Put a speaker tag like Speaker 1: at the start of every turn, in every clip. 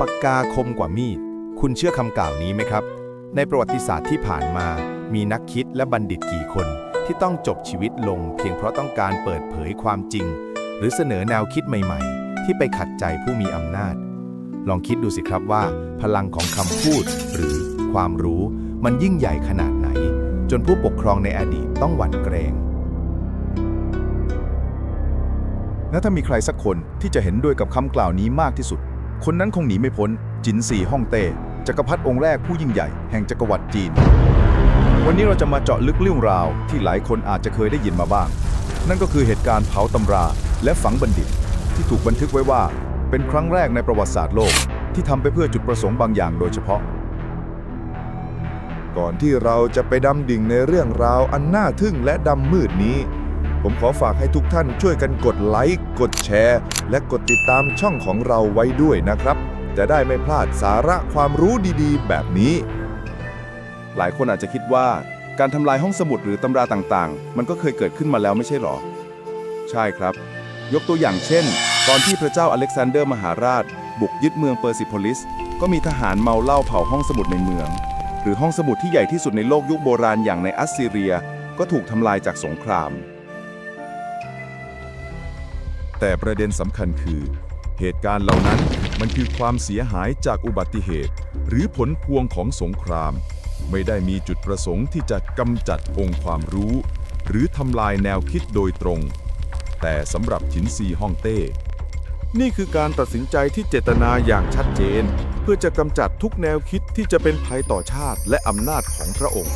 Speaker 1: ปากกาคมกว่ามีด คุณเชื่อคำกล่าวนี้ไหมครับ ในประวัติศาสตร์ที่ผ่านมา มีนักคิดและบัณฑิตกี่คน ที่ต้องจบชีวิตลง เพียงเพราะต้องการเปิดเผยความจริง หรือเสนอแนวคิดใหม่ ๆ ที่ไปขัดใจผู้มีอำนาจ ลองคิดดูสิครับว่า พลังของคำพูด หรือความรู้มันยิ่งใหญ่ขนาดไหน จนผู้ปกครองในอดีตต้องหวั่นเกรง
Speaker 2: และถ้ามีใครสักคนที่จะเห็นด้วยกับคำกล่าวนี้มากที่สุด คนนั้นคงหนีไม่พ้น จินซีฮ่องเต้จักรพรรดิองค์แรกผู้ยิ่งใหญ่แห่งจักรวรรดิจีน วันนี้เราจะมาเจาะลึกเรื่องราวที่หลายคนอาจจะเคยได้ยินมาบ้าง นั่นก็คือเหตุการณ์เผาตำราและฝังบัณฑิต ที่ถูกบันทึกไว้ว่า เป็นครั้งแรกในประวัติศาสตร์โลก ที่ทำไปเพื่อจุดประสงค์บางอย่างโดยเฉพาะ ก่อนที่เราจะไปดำดิ่งในเรื่องราวอันน่าทึ่งและดำมืดนี้ ผมขอฝากให้ทุกท่านช่วยกันกดไลค์ กดแชร์ และกดติดตามช่องของเราไว้ด้วยนะครับ จะได้ไม่พลาดสาระความรู้ดีๆ แบบนี้ หลายคนอาจจะคิดว่า การทำลายห้องสมุดหรือตำราต่างๆ มันก็เคยเกิดขึ้นมาแล้วไม่ใช่หรอ ใช่ครับ ยกตัวอย่างเช่น ตอนที่พระเจ้าอเล็กซานเดอร์มหาราช บุกยึดเมืองเปอร์ซิโพลิส ก็มีทหารเมาเหล้าเผาห้องสมุดในเมือง หรือห้องสมุดที่ใหญ่ที่สุดในโลกยุคโบราณอย่างในอัสซีเรีย ก็ถูกทำลายจากสงคราม แต่ประเด็นสำคัญคือ เหตุการณ์เหล่านั้นมันคือความเสียหายจากอุบัติเหตุ หรือผลพวงของสงคราม ไม่ได้มีจุดประสงค์ที่จะกำจัดองค์ความรู้ หรือทำลายแนวคิดโดยตรง แต่สำหรับฉินซีฮ่องเต้ นี่คือการตัดสินใจที่เจตนาอย่างชัดเจน เพื่อจะกำจัดทุกแนวคิดที่จะเป็นภัยต่อชาติและอำนาจของพระองค์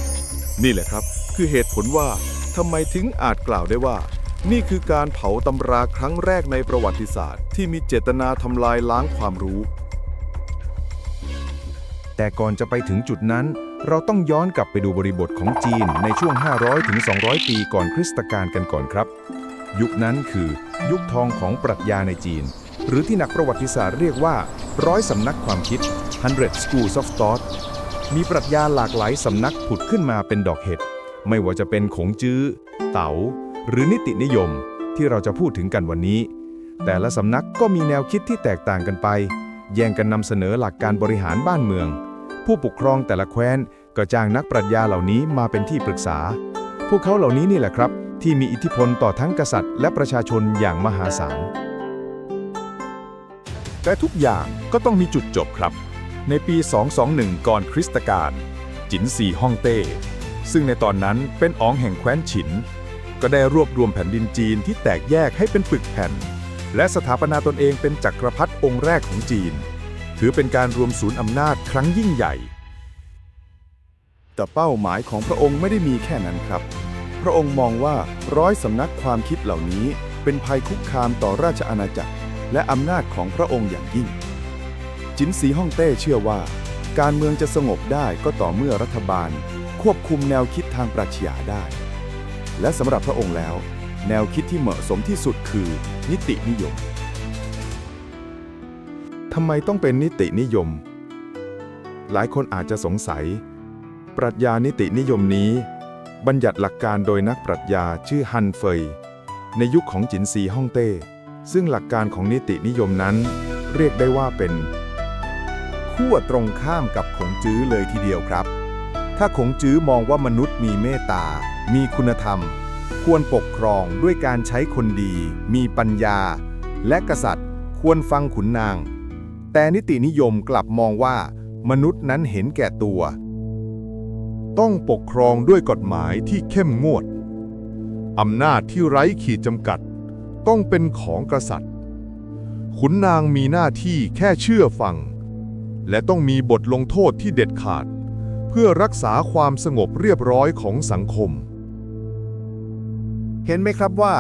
Speaker 2: นี่แหละครับ คือเหตุผลว่าทำไมถึงอาจกล่าวได้ว่า นี่คือการเผาตำราครั้งแรกในประวัติศาสตร์ ที่มีเจตนาทำลายล้างความรู้
Speaker 1: แต่ก่อนจะไปถึงจุดนั้น เราต้องย้อนกลับไปดูบริบทของจีนในช่วง 500 ถึง 200 ปีก่อนคริสตกาลกันก่อนครับ ยุคนั้นคือยุคทองของปรัชญาในจีน หรือที่นักประวัติศาสตร์เรียกว่าร้อยสำนักความคิด 100 schools of thought มีปรัชญาหลากหลายสำนักผุดขึ้นมาเป็นดอกเห็ด ไม่ว่าจะเป็นขงจื้อ เต๋า หรือนิตินิยม ที่เราจะพูดถึงกันวันนี้ แต่ละสำนักก็มีแนวคิดที่แตกต่างกันไป แย่งกันนำเสนอหลักการบริหารบ้านเมือง ผู้ปกครองแต่ละแคว้นก็จ้างนักปรัชญาเหล่านี้มาเป็นที่ปรึกษา พวกเขาเหล่านี้นี่แหละครับ ที่มีอิทธิพลต่อทั้งกษัตริย์ และประชาชนอย่างมหาศาล
Speaker 2: แต่ทุกอย่างก็ต้องมีจุดจบครับ ในปี 221 ก่อนคริสตกาลจินซีฮ่องเต้ ซึ่งในตอนนั้นเป็นอ๋องแห่งแคว้นฉิน ก็ได้รวบรวมแผ่นดินจีนที่แตกแยกให้เป็นปึกแผ่น และสถาปนาตนเองเป็นจักรพรรดิองค์แรกของจีน ถือเป็นการรวมศูนย์อำนาจครั้งยิ่งใหญ่ แต่เป้าหมายของพระองค์ไม่ได้มีแค่นั้นครับ พระองค์มองว่าร้อยสำนักความคิดเหล่านี้เป็นภัยคุกคามต่อราชอาณาจักร และอำนาจของพระองค์อย่างยิ่ง จินซีฮ่องเต้เชื่อว่า การเมืองจะสงบได้ก็ต่อเมื่อรัฐบาล ควบคุมแนวคิดทางปรัชญาได้ และสำหรับพระองค์แล้ว แนวคิดที่เหมาะสมที่สุดคือ นิตินิยมทำไมต้องเป็นนิตินิยม หลายคนอาจจะสงสัย ปรัชญานิตินิยมนี้ บัญญัติหลักการโดยนักปรัชญาชื่อฮันเฟย ในยุคของจินซีฮ่องเต้ ซึ่งหลักการของนิตินิยมนั้น เรียกได้ว่าเป็นขั้วตรงข้ามกับขงจื้อเลยทีเดียวครับ ถ้าขงจื้อมองว่ามนุษย์มีเมตตา มีคุณธรรม ควรปกครองด้วยการใช้คนดี มีปัญญา และกษัตริย์ควรฟังขุนนาง แต่นิตินิยมกลับมองว่า มนุษย์นั้นเห็นแก่ตัว ต้องปกครองด้วยกฎหมายที่เข้มงวด อำนาจที่ไร้ขีดจำกัด ต้องเป็นของกษัตริย์ ขุนนางมีหน้าที่แค่เชื่อฟัง และต้องมีบทลงโทษที่เด็ดขาด พื่อรักษาความสงบเรียบร้อยของสังคม เห็นไหมครับว่า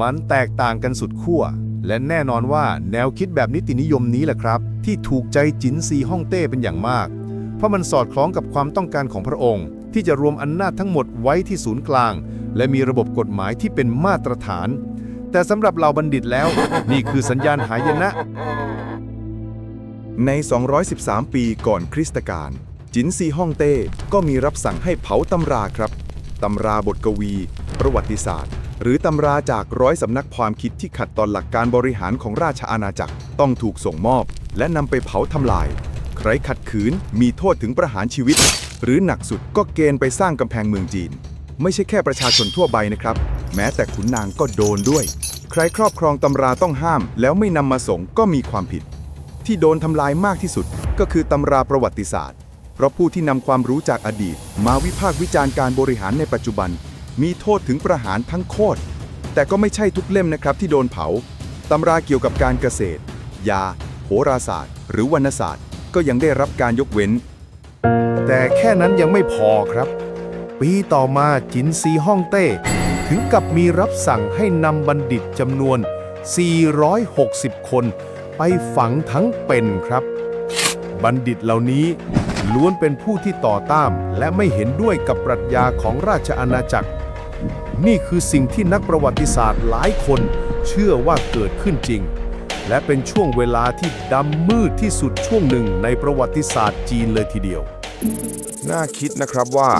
Speaker 2: มันแตกต่างกันสุดขั้ว และแน่นอนว่าแนวคิดแบบนิตินิยมนี้แหละครับ ที่ถูกใจจินซีฮ่องเต้เป็นอย่างมาก เพราะมันสอดคล้องกับความต้องการของพระองค์ ที่จะรวมอำนาจทั้งหมดไว้ที่ศูนย์กลาง และมีระบบกฎหมายที่เป็นมาตรฐาน แต่สำหรับเหล่าบัณฑิตแล้ว นี่คือสัญญาณหายนะ ใน 213 ปีก่อนคริสตกาล จินซีฮ่องเต้ก็มีรับสั่งให้เผาตำราครับ ตำราบทกวี ประวัติศาสตร์ หรือตำราจากร้อยสำนักความคิดที่ขัดต่อหลักการบริหารของราชอาณาจักรต้องถูกส่งมอบ และนำไปเผาทำลาย ใครขัดขืนมีโทษถึงประหารชีวิต หรือหนักสุดก็เกณฑ์ไปสร้างกำแพงเมืองจีน ไม่ใช่แค่ประชาชนทั่วไปนะครับ แม้แต่ขุนนางก็โดนด้วย ใครครอบครองตำราต้องห้าม แล้วไม่นำมาส่งก็มีความผิด ที่โดนทำลายมากที่สุดก็คือตำราประวัติศาสตร์ เพราะผู้ที่นำความรู้จากอดีต มาวิพากษ์วิจารณ์การบริหารในปัจจุบัน มีโทษถึงประหารทั้งโคตร แต่ก็ไม่ใช่ทุกเล่มนะครับที่โดนเผา ตำราเกี่ยวกับการเกษตร ยา โหราศาสตร์ หรือวรรณศาสตร์ ก็ยังได้รับการยกเว้น
Speaker 3: แต่แค่นั้นยังไม่พอครับ ปีต่อมาจินซีฮ่องเต้ ถึงกับมีรับสั่งให้นำบัณฑิตจำนวน 460 คน ไปฝังทั้งเป็นครับ บัณฑิตเหล่านี้ ล้วนเป็นผู้ที่ต่อต้านและไม่เห็นด้วยกับปรัชญาของราชอาณาจักร นี่คือสิ่งที่นักประวัติศาสตร์หลายคนเชื่อว่าเกิดขึ้นจริง และเป็นช่วงเวลาที่ดำมืดที่สุดช่วงหนึ่งในประวัติศาสตร์จีนเลยทีเดียว
Speaker 2: น่าคิดนะครับว่า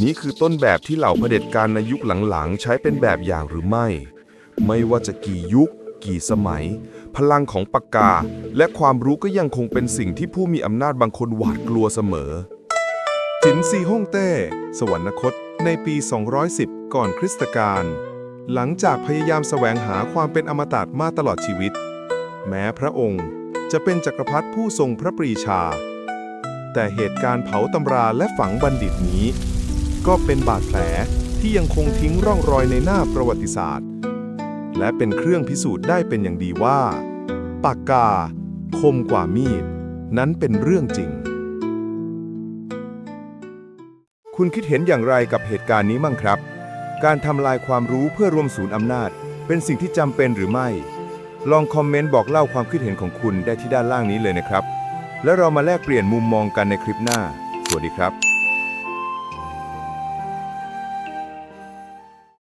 Speaker 2: นี้คือต้นแบบที่เหล่าเผด็จการในยุคหลังๆ ใช้เป็นแบบอย่างหรือไม่ ไม่ว่าจะกี่ยุค กี่สมัย พลังของปากกา และความรู้ก็ยังคงเป็นสิ่งที่ผู้มีอำนาจบางคนหวาดกลัวเสมอ จินซีฮ่องเต้ สวรรคต ในปี 210 ก่อนคริสตกาล หลังจากพยายามแสวงหาความเป็นอมตะมาตลอดชีวิต แม้พระองค์จะเป็นจักรพรรดิผู้ทรงพระปรีชา แต่เหตุการณ์เผาตำราและฝังบัณฑิตนี้ ก็เป็นบาดแผลที่ยังคงทิ้งร่องรอยในหน้าประวัติศาสตร์ และเป็นเครื่องพิสูจน์ได้เป็นอย่างดีว่า ปากกา คมกว่ามีด นั้นเป็นเรื่องจริง คุณคิดเห็นอย่างไรกับเหตุการณ์นี้มั่งครับ การทำลายความรู้เพื่อรวมศูนย์อำนาจ เป็นสิ่งที่จำเป็นหรือไม่ ลองคอมเมนต์บอกเล่าความคิดเห็นของคุณได้ที่ด้านล่างนี้เลยนะครับ แล้วเรามาแลกเปลี่ยนมุมมองกันในคลิปหน้า สวัสดีครับ